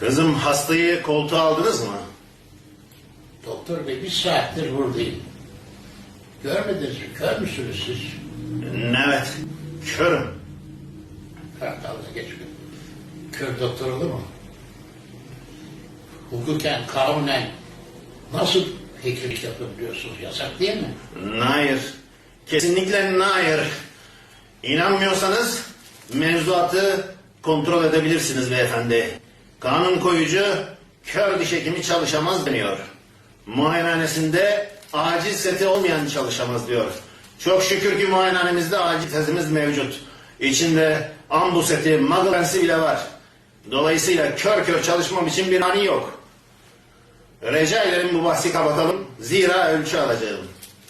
Kızım hastayı koltuğa aldınız mı? Doktor bey bir saattir buradayım. Görmediniz mi? Kör müsünüz siz? Evet. Körüm. Ha, dalga. Kör doktor olur mu? Hukuken, kanunen nasıl hekimlik yapabiliyorsunuz? Yasak değil mi? Hayır. Kesinlikle hayır. İnanmıyorsanız mevzuatı kontrol edebilirsiniz beyefendi. Kanun koyucu kör diş hekimi çalışamaz deniyor. Muayenehanesinde acil seti olmayan çalışamaz diyor. Çok şükür ki muayenehanemizde acil setimiz mevcut. İçinde ambu seti, lensi bile var. Dolayısıyla kör kör çalışmam için bir mani yok. Rica ederim bu bahsi kapatalım. Zira ölçü alacağım.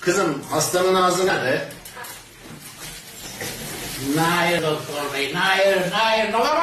Kızım hastanın ağzı nerede? Hayır doktor bey, hayır, hayır, olamaz!